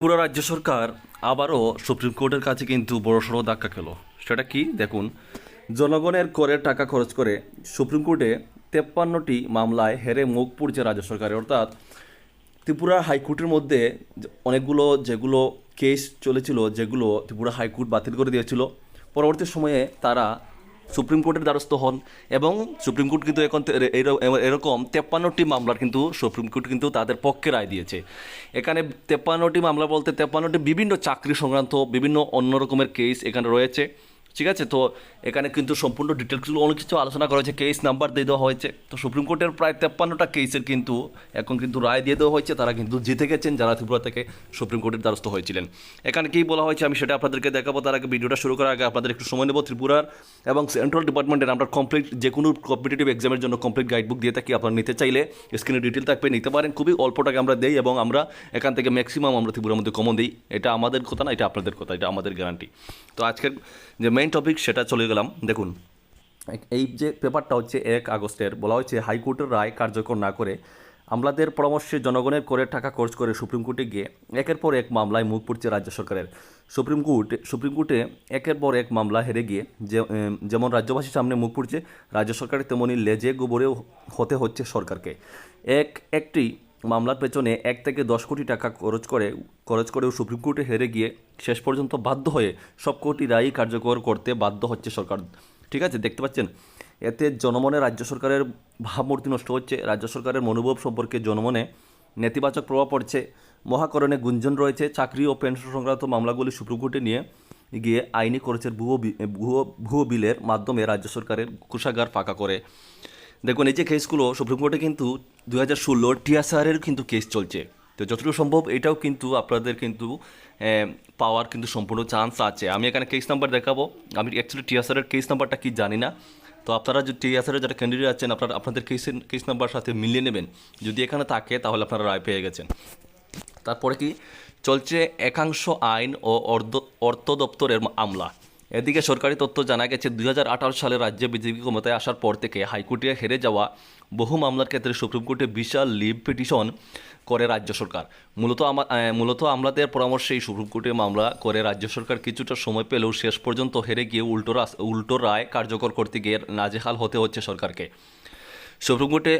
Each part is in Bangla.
পুরো রাজ্য সরকার আবারও সুপ্রিম কোর্টের কাছে কিন্তু বড়সড় ধাক্কা খেলো। সেটা কি? দেখুন, জনগণের করের টাকা খরচ করে সুপ্রিম কোর্টে তেপ্পান্নটি মামলায় হেরে মুখ পুড়ছে রাজ্য সরকারের অর্থাৎ ত্রিপুরা হাইকোর্টের মধ্যে অনেকগুলো যেগুলো কেস চলেছিল, যেগুলো ত্রিপুরা হাইকোর্ট বাতিল করে দিয়েছিল, পরবর্তী সময়ে তারা সুপ্রিম কোর্টের দ্বারস্থ হন এবং সুপ্রিম কোর্ট কিন্তু এখন এরকম তেপ্পান্নটি মামলার কিন্তু সুপ্রিম কোর্ট কিন্তু তাদের পক্ষে রায় দিয়েছে। এখানে তেপ্পান্নটি মামলা বলতে তেপ্পান্নটি বিভিন্ন চাকরি সংক্রান্ত বিভিন্ন অন্য রকমের কেস এখানে রয়েছে। ঠিক আছে? তো এখানে কিন্তু সম্পূর্ণ ডিটেলসগুলো অনেক কিছু আলোচনা করা হয়েছে। কেস নাম্বার দিয়ে দেওয়া হয়েছে। তো সুপ্রিম কোর্টের প্রায় তেপ্পান্নটা কেসের কিন্তু এখন কিন্তু রায় দিয়ে দেওয়া হয়েছে। তারা কিন্তু জিতে গেছেন যারা ত্রিপুরা থেকে সুপ্রিম কোর্টের দ্বারস্থ হয়েছিলেন। এখানে কী বলা হয়েছে আমি সেটা আপনাদেরকে দেখাবো। তার আগে ভিডিওটা শুরু করার আগে আপনাদের একটু সময় নেব ত্রিপুরার এবং সেন্ট্রাল ডিপার্টমেন্টের আমরা কমপ্লিট যে কোনো কম্পিটিটিভ এক্সামের জন্য কমপ্লিট গাইডবুক দিয়ে থাকি। আপনারা নিতে চাইলে স্ক্রিনে ডিটেল থাকবে, নিতে পারেন। খুবই অল্প টাকা আমরা দেই এবং আমরা এখান থেকে ম্যাক্সিমাম আমরা ত্রিপুরার মধ্যে কমন দিই। এটা আমাদের কথা না, এটা আপনাদের কথা, এটা আমাদের গ্যারান্টি তো আজকের যে মেইন টপিক সেটা চলে গেলাম, দেখুন। এই যে পেপারটা হচ্ছে এক আগস্টের, বলা হয়েছে হাইকোর্টের রায় কার্যকর না করে আমলাদের পরামর্শে জনগণের করে টাকা খরচ করে সুপ্রিম কোর্টে গিয়ে একের পর এক মামলায় মুখ পড়ছে রাজ্য সরকারের। সুপ্রিম কোর্ট, সুপ্রিম কোর্টে একের পর এক মামলা হেরে গিয়ে যে যেমন রাজ্যবাসীর সামনে মুখ পড়ছে, রাজ্য সরকারের তেমনি লেজে গোবরেও হতে হচ্ছে সরকারকে। এক, একটি মামলার পেছনে এক থেকে দশ কোটি টাকা খরচ করে, খরচ করেও সুপ্রিম কোর্টে হেরে গিয়ে শেষ পর্যন্ত বাধ্য হয়ে সব কোটি রায় কার্যকর করতে বাধ্য হচ্ছে সরকার। ঠিক আছে, দেখতে পাচ্ছেন? এতে জনমনে রাজ্য সরকারের ভাবমূর্তি নষ্ট হচ্ছে। রাজ্য সরকারের মনোভাব সম্পর্কে জনমনে নেতিবাচক প্রভাব পড়ছে। মহাকরণে গুঞ্জন রয়েছে। চাকরি ও পেনশন সংক্রান্ত মামলাগুলি সুপ্রিম কোর্টে নিয়ে গিয়ে আইনি খরচের ভুয়ো ভুয়ো ভুয়ো বিলের মাধ্যমে রাজ্য সরকারের কোষাগার ফাঁকা করে। দেখুন, এই যে কেসগুলো সুপ্রিম কোর্টে কিন্তু দু হাজার ষোলো টিএসআরের কিন্তু কেস চলছে। তো যতটুকু সম্ভব এটাও কিন্তু আপনাদের কিন্তু পাওয়ার কিন্তু সম্পূর্ণ চান্স আছে। আমি এখানে কেস নাম্বার দেখাবো। আমি অ্যাকচুয়ালি টিএসআরের কেস নাম্বারটা কি জানি না। তো আপনারা যদি টিএসআরের যারা ক্যান্ডিডেট আছেন, আপনারা, আপনাদের কেসের কেস নাম্বার সাথে মিলিয়ে নেবেন। যদি এখানে থাকে, তাহলে আপনারা রায় পেয়ে গেছেন। তারপরে কি? চলছে একাংশ আইন ও অর্ধ, অর্থ দপ্তরের আমলা। এদিকে সরকারি তথ্য জানা গেছে দু হাজার আঠারো সালে রাজ্যে বিজেপি ক্ষমতায় আসার পর থেকে হাইকোর্টে হেরে যাওয়া বহু মামলার ক্ষেত্রে সুপ্রিম কোর্টে বিশাল লিভ পিটিশন করে রাজ্য সরকার। মূলত মূলত আমলাদের পরামর্শেই সুপ্রিম কোর্টে মামলা করে রাজ্য সরকার কিছুটা সময় পেলেও শেষ পর্যন্ত হেরে গিয়ে উল্টো উল্টো রায় কার্যকর করতে গিয়ে নাজেহাল হতে হচ্ছে সরকারকে। সুপ্রিম কোর্টে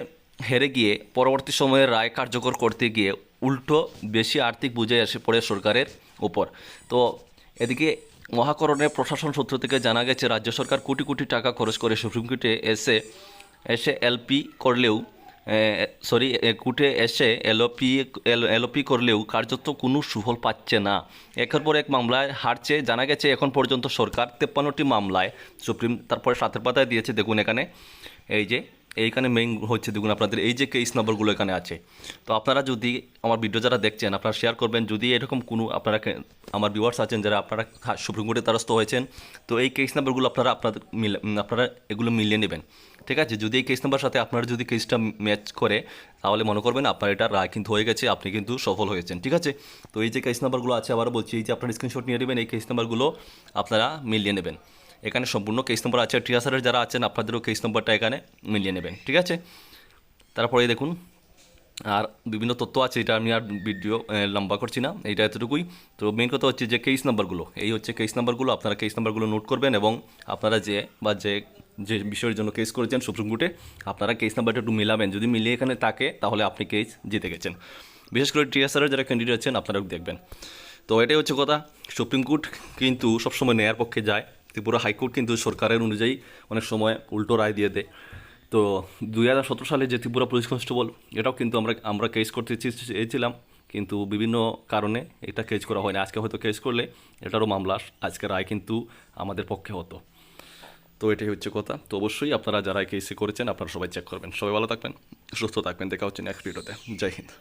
হেরে গিয়ে পরবর্তী সময়ে রায় কার্যকর করতে গিয়ে উল্টো বেশি আর্থিক বুঝে এসে পড়ে সরকারের ওপর তো এদিকে মহাকরণের প্রশাসন সূত্র থেকে জানা গেছে, রাজ্য সরকার কোটি কোটি টাকা খরচ করে সুপ্রিম কোর্টে এসে এসে এলপি করলেও সরি কোর্টে এসে এলওপি এলওপি করলেও কার্যত কোনো সুফল পাচ্ছে না। একের পর এক মামলায় হারছে। জানা গেছে, এখন পর্যন্ত সরকার তেপ্পান্নটি মামলায় সুপ্রিম, তারপরে সাতের পাতায় দিয়েছে। দেখুন এখানে, এই যে এইখানে মেইন হচ্ছে দেখুন, আপনাদের এই যে কেস নাম্বারগুলো এখানে আছে। তো আপনারা যদি আমার ভিডিও যারা দেখছেন, আপনারা শেয়ার করবেন। যদি এরকম কোনো আপনারা আমার ভিউয়ার্স আছেন যারা আপনারা সুপ্রিম কোর্টের দ্বারস্থ হয়েছেন, তো এই কেস নাম্বারগুলো আপনারা আপনাদের মিলে আপনারা এগুলো মিলিয়ে নেবেন। ঠিক আছে? যদি এই কেস নাম্বার সাথে আপনার যদি কেসটা ম্যাচ করে, তাহলে মনে করবেন আপনার এটা রায় কিন্তু হয়ে গেছে, আপনি কিন্তু সফল হয়েছেন। ঠিক আছে? তো এই যে কেস নাম্বারগুলো আছে, আবারও বলছি, এই যে আপনার স্ক্রিনশট নিয়ে নেবেন, এই কেস নাম্বারগুলো আপনারা মিলিয়ে নেবেন। এখানে সম্পূর্ণ কেস নম্বর আছে টিয়াসারের যারা আছেন, আপনাদেরও কেস নম্বরটা এখানে মিলিয়ে নেবেন, ঠিক আছে? তারপরে দেখুন, আর বিভিন্ন তথ্য আছে, এটা আমি আর ভিডিও লম্বা করছি না, এইটা এতটুকুই। তো মেন কথা হচ্ছে যে কেস নাম্বারগুলো এই হচ্ছে কেস নাম্বারগুলো আপনারা কেস নাম্বারগুলো নোট করবেন এবং আপনারা যে, বা যে যে বিষয়ের জন্য কেস করেছেন সুপ্রিম কোর্টে আপনারা কেস নাম্বারটা একটু মিলাবেন। যদি মিলিয়ে এখানে থাকে, তাহলে আপনি কেস জিতে গেছেন। বিশেষ করে টিএসআরের যারা ক্যান্ডিডেট আছেন আপনারা দেখবেন। তো এটাই হচ্ছে কথা। সুপ্রিম কোর্ট কিন্তু সবসময় নেয়ার পক্ষে যায়। ত্রিপুরা হাইকোর্ট কিন্তু সরকারের অনুযায়ী অনেক সময় উল্টো রায় দিয়ে দেয়। তো দুই হাজার সতেরো সালে যে ত্রিপুরা পুলিশ কনস্টেবল, এটাও কিন্তু আমরা আমরা কেস করতে চেয়েছিলাম। কিন্তু বিভিন্ন কারণে এটা কেস করা হয়নি। আজকে হয়তো কেস করলে এটারও মামলা আজকে রায় কিন্তু আমাদের পক্ষে হতো। তো এটাই হচ্ছে কথা। তো অবশ্যই আপনারা যারা কেসে করেছেন, আপনারা সবাই চেক করবেন। সবাই ভালো থাকবেন, সুস্থ থাকবেন। দেখা হচ্ছে নেক্সট ভিডিওতে জয় হিন্দ।